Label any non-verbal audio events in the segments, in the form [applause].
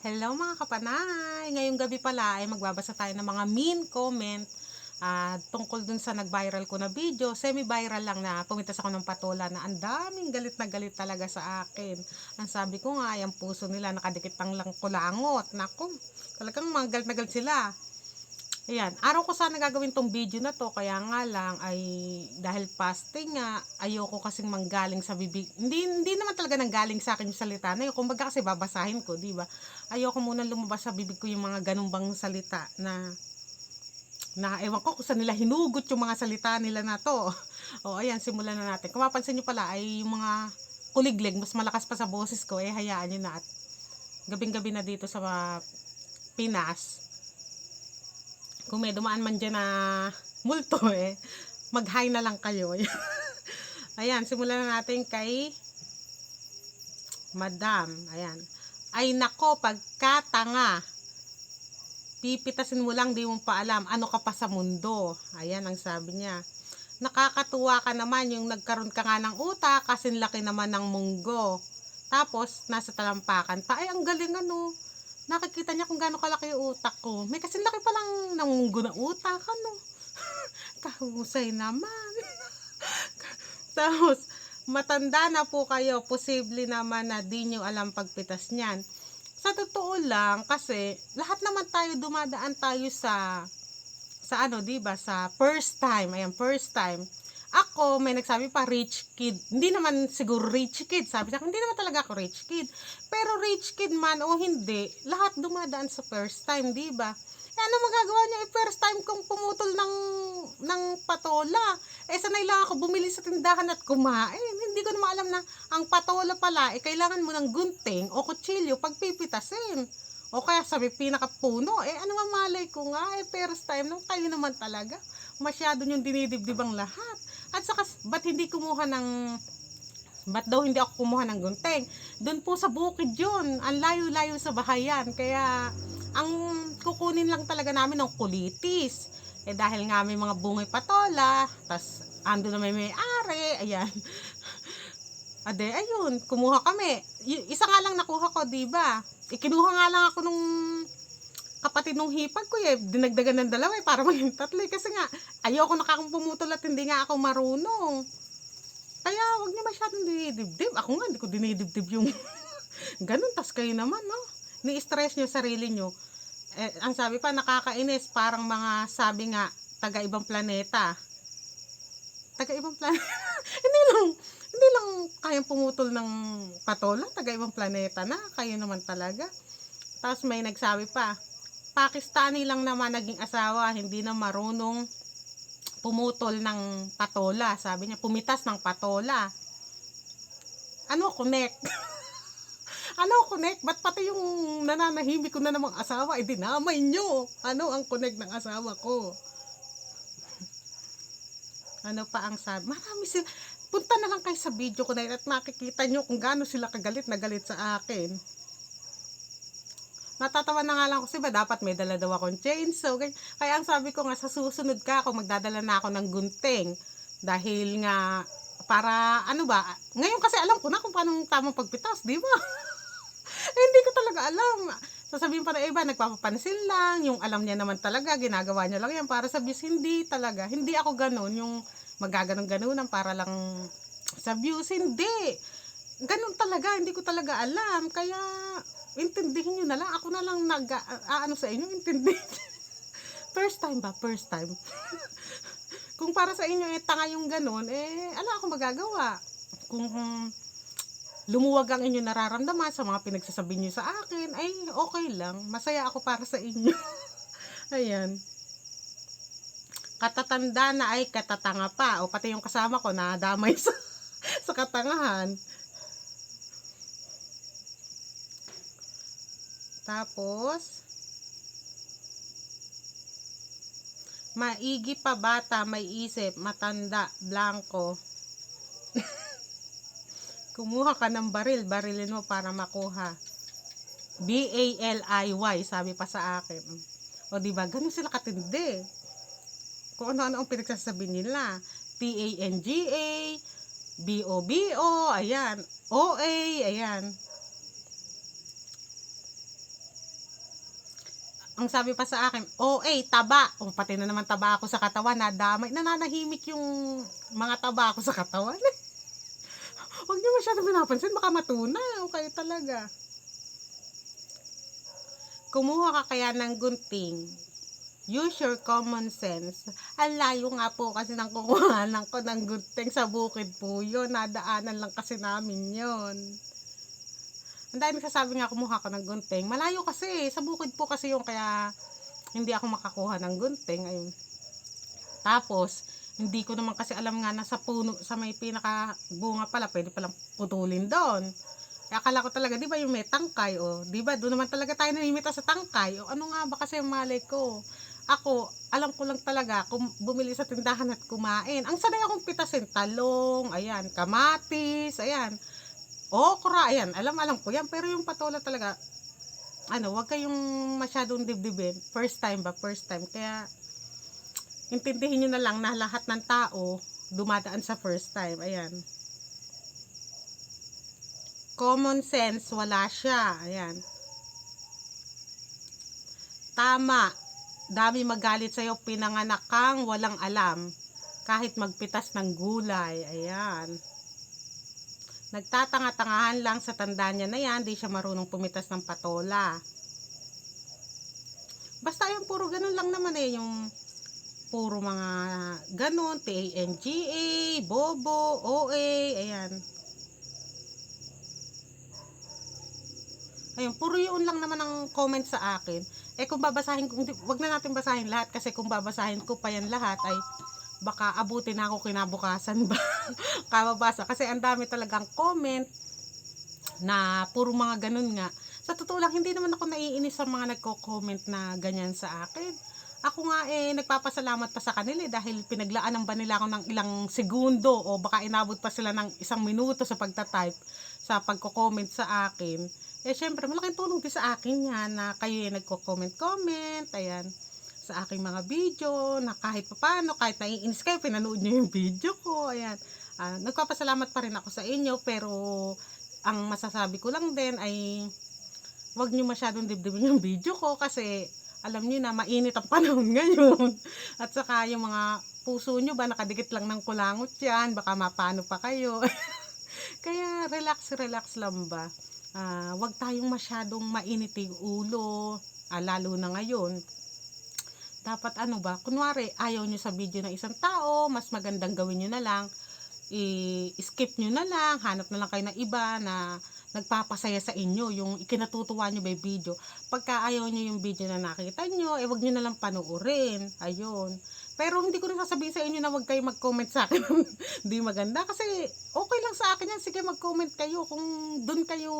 Hello mga kapanay! Ngayong gabi pala ay magbabasa tayo ng mga mean comment ah, tungkol dun sa nag-viral ko na video. Semi-viral lang na pumitas ako ng patola na ang daming galit na galit talaga sa akin. Ang sabi ko nga, yung puso nila nakadikit ang lang kulangot. Naku, talagang mga galit na galit sila. Ayan, araw ko sana gagawin tong video na to, kaya nga lang ay dahil fasting nga, ayoko kasing manggaling sa bibig. Hindi, hindi naman talaga nanggaling sa akin yung salita na yun. Kumbaga kasi babasahin ko, di ba? Ayoko muna lumabas sa bibig ko yung mga ganung bang salita na na ewan ko kung saan nila hinugot yung mga salita nila na to. [laughs] O ayan, simulan na natin. Kung mapansin nyo pala ay yung mga kuliglig, mas malakas pa sa boses ko, eh hayaan nyo na at gabing-gabi na dito sa Pinas kung may dumaan man dyan na multo [laughs] eh, mag-hi na lang kayo. [laughs] Ayan, simulan na natin kay Madam. Ayan. Ay nako, pagkatanga. Pipitasin mo lang, di mo pa alam. Ano ka pa sa mundo? Ayan ang sabi niya. Nakakatuwa ka naman yung nagkaroon ka nga ng utak kasi laki naman ng munggo. Tapos, nasa talampakan pa. Ay, ang galing ano nakikita niya kung gaano kalaki yung utak ko. May kasi laki pa lang namunggo na utak, ano. [laughs] Kahusay naman. [laughs] Tapos, matanda na po kayo, posible naman na di nyo alam pagpitas niyan. Sa totoo lang, kasi lahat naman tayo dumadaan tayo sa sa ano, 'di ba? Sa first time, ayan, first time. Ako, may nagsabi pa, rich kid. Hindi naman siguro rich kid. Sabi sa akin, hindi naman talaga ako rich kid. Pero rich kid man o hindi, lahat dumadaan sa first time, di ba? Eh, ano magagawa niya? Eh, first time kong pumutol ng, ng patola. Eh, sanay lang ako bumili sa tindahan at kumain. Hindi ko naman alam na ang patola pala, eh, kailangan mo ng gunting o kutsilyo pagpipitasin. O kaya sabi pinakapuno, eh ano mamalay ko nga, eh first time nung kayo naman talaga. Masyado yung dinidibdib ang lahat. At saka, ba't hindi kumuha ng, ba't daw hindi ako kumuha ng gunting? Doon po sa bukid yun, ang layo-layo sa bahayan. Kaya, ang kukunin lang talaga namin ng kulitis. Eh dahil nga may mga bungay patola, tas ando na may may-ari, ayan. [laughs] Ade, ayun, kumuha kami. Y- isa nga lang nakuha ko, di ba? Ikinuha nga lang ako nung kapatid nung hipag ko eh, dinagdagan ng dalawa eh, para maging tatlo eh. Kasi nga, ayoko nakakang pumutol at hindi nga ako marunong. Kaya, wag niyo masyadong dinidibdib. Ako nga, hindi ko dinidibdib yung [laughs] ganun. Tas kayo naman, no? Ni-stress niyo sarili niyo. Eh, ang sabi pa, nakakainis, parang mga sabi nga, taga ibang planeta. Taga ibang planeta. [laughs] hindi lang, hindi lang kayang pumutol ng patola, taga ibang planeta na. Kayo naman talaga. Tapos may nagsabi pa, Pakistani lang naman naging asawa, hindi na marunong pumutol ng patola. Sabi niya, pumitas ng patola. Ano connect? [laughs] ano connect? Ba't pati yung nananahimik ko na namang asawa, eh dinamay nyo? Ano ang connect ng asawa ko? [laughs] Ano pa ang sabi? Marami sila. Punta na lang kayo sa video ko na yun at makikita nyo kung gaano sila kagalit na galit sa akin. Natatawa na nga lang kasi ba dapat may dala daw akong chainsaw. Kaya, kaya ang sabi ko nga sa susunod ka ako magdadala na ako ng gunting. Dahil nga para ano ba, ngayon kasi alam ko na kung paano tamang pagpitas, di ba? [laughs] eh, hindi ko talaga alam. Sasabihin pa na iba, nagpapapansin lang, yung alam niya naman talaga, ginagawa niya lang yan para sa views. Hindi talaga. Hindi ako ganun, yung magaganon-ganunan para lang sa views. Hindi. Ganun talaga, hindi ko talaga alam. Kaya, intindihin nyo na lang. Ako na lang nag, ah, ano sa inyo, intindihin. [laughs] first time ba? First time. [laughs] Kung para sa inyo, eh, tanga yung ganun, eh, ala ako magagawa. Kung lumuwag ang inyo nararamdaman sa mga pinagsasabi nyo sa akin, ay okay lang. Masaya ako para sa inyo. [laughs] Ayan. Katatanda na ay katatanga pa. O pati yung kasama ko na damay sa, sa katangahan. Tapos, maigi pa bata, may isip, matanda, blanco. [laughs] Kumuha ka ng baril, barilin mo para makuha. B-A-L-I-Y, sabi pa sa akin. O di ba ganun sila katindi. Kung ano-ano ang pinagsasabi nila. T-A-N-G-A, B-O-B-O, ayan. O-A, ayan. Ang sabi pa sa akin, oh, eh, taba. O, pati na naman taba ako sa katawan, nadamay. Nananahimik yung mga taba ako sa katawan. [laughs] Huwag niyo masyadong pinapansin, baka matunaw kayo talaga. Kumuha ka kaya ng gunting. Use your common sense. Ang layo nga po kasi ng kukuhanan ko ng gunting sa bukid po yun. Nadaanan lang kasi namin yon. Ang dami nagsasabi nga kumuha ka ng gunting. Malayo kasi. Sa bukid po kasi yung kaya hindi ako makakuha ng gunting. Ayun. Tapos, hindi ko naman kasi alam nga na sa puno, sa may pinaka bunga pala, pwede palang putulin doon. Kaya akala ko talaga, di ba yung may tangkay, o, di ba, doon naman talaga tayo namimita sa tangkay, o ano nga ba kasi ang malay ko. Ako, alam ko lang talaga, kung bumili sa tindahan at kumain. Ang sanay akong pitasin, talong, ayan, kamatis, ayan, okra, ayan, alam, alam ko yan. Pero yung patola talaga, ano, wag kayong masyadong dibdibin. First time ba? First time. Kaya, intindihin nyo na lang na lahat ng tao dumadaan sa first time. Ayan. Common sense, wala siya. Ayan. Tama. Dami magalit sa'yo, pinanganak kang walang alam. Kahit magpitas ng gulay. Ayan. Nagtatanga-tangahan lang sa tanda niya na yan, di siya marunong pumitas ng patola. Basta yung puro ganun lang naman eh, yung puro mga ganun, T-A-N-G-A, Bobo, OA, ayan. Ayun, puro yun lang naman ang comment sa akin. Eh kung babasahin, wag na natin basahin lahat kasi kung babasahin ko pa yan lahat ay baka abutin na ako kinabukasan ba? [laughs] Kababasa. Kasi ang dami talagang comment na puro mga ganun nga. Sa totoo lang hindi naman ako naiinis sa mga nagko-comment na ganyan sa akin. Ako nga eh nagpapasalamat pa sa kanila eh, dahil pinaglaanan ba nila ako ng ilang segundo o baka inabot pa sila ng isang minuto sa pagta-type sa pagko-comment sa akin. Eh syempre malaking tulong din sa akin yan na kayo yung nagko-comment-comment ayan sa aking mga video na kahit paano, kahit naiinis kayo, pinanood nyo yung video ko, ayan. Ah, nagpapasalamat pa rin ako sa inyo, pero ang masasabi ko lang din ay wag nyo masyadong dibdibin yung video ko kasi alam nyo na mainit ang panahon [laughs] ngayon. At saka yung mga puso nyo ba nakadikit lang ng kulangot yan, baka mapano pa kayo. [laughs] Kaya relax, relax lang ba. Ah, wag tayong masyadong mainit yung ulo, ah, lalo na ngayon dapat ano ba, kunwari ayaw nyo sa video ng isang tao, mas magandang gawin nyo na lang, i-skip nyo na lang, hanap na lang kayo ng iba na nagpapasaya sa inyo, yung ikinatutuwa nyo by video. Pagka ayaw nyo yung video na nakita nyo, eh wag nyo na lang panoorin. Ayun. Pero hindi ko rin sasabihin sa inyo na wag kayo mag-comment sa akin. [laughs] Hindi maganda. Kasi okay lang sa akin yan. Sige mag-comment kayo. Kung doon kayo,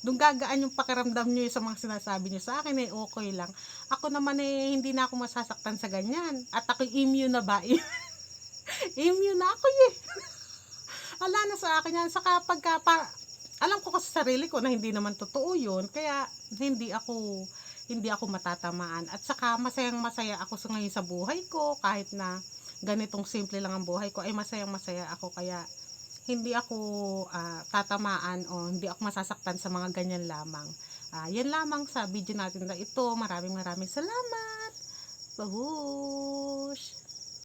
doon gagaan yung pakiramdam nyo sa mga sinasabi nyo sa akin, eh okay lang. Ako naman eh, hindi na ako masasaktan sa ganyan. At ako immune na ba? [laughs] immune na ako eh. [laughs] Ala na sa akin yan. Saka pagka, pa, alam ko kasi sa sarili ko na hindi naman totoo yun. Kaya hindi ako hindi ako matatamaan. At saka masayang masaya ako sa ngayon sa buhay ko kahit na ganitong simple lang ang buhay ko ay masayang masaya ako kaya hindi ako ah, tatamaan o hindi ako masasaktan sa mga ganyan lamang. Ah, yan lamang sa video natin na ito. Maraming maraming salamat. Babush!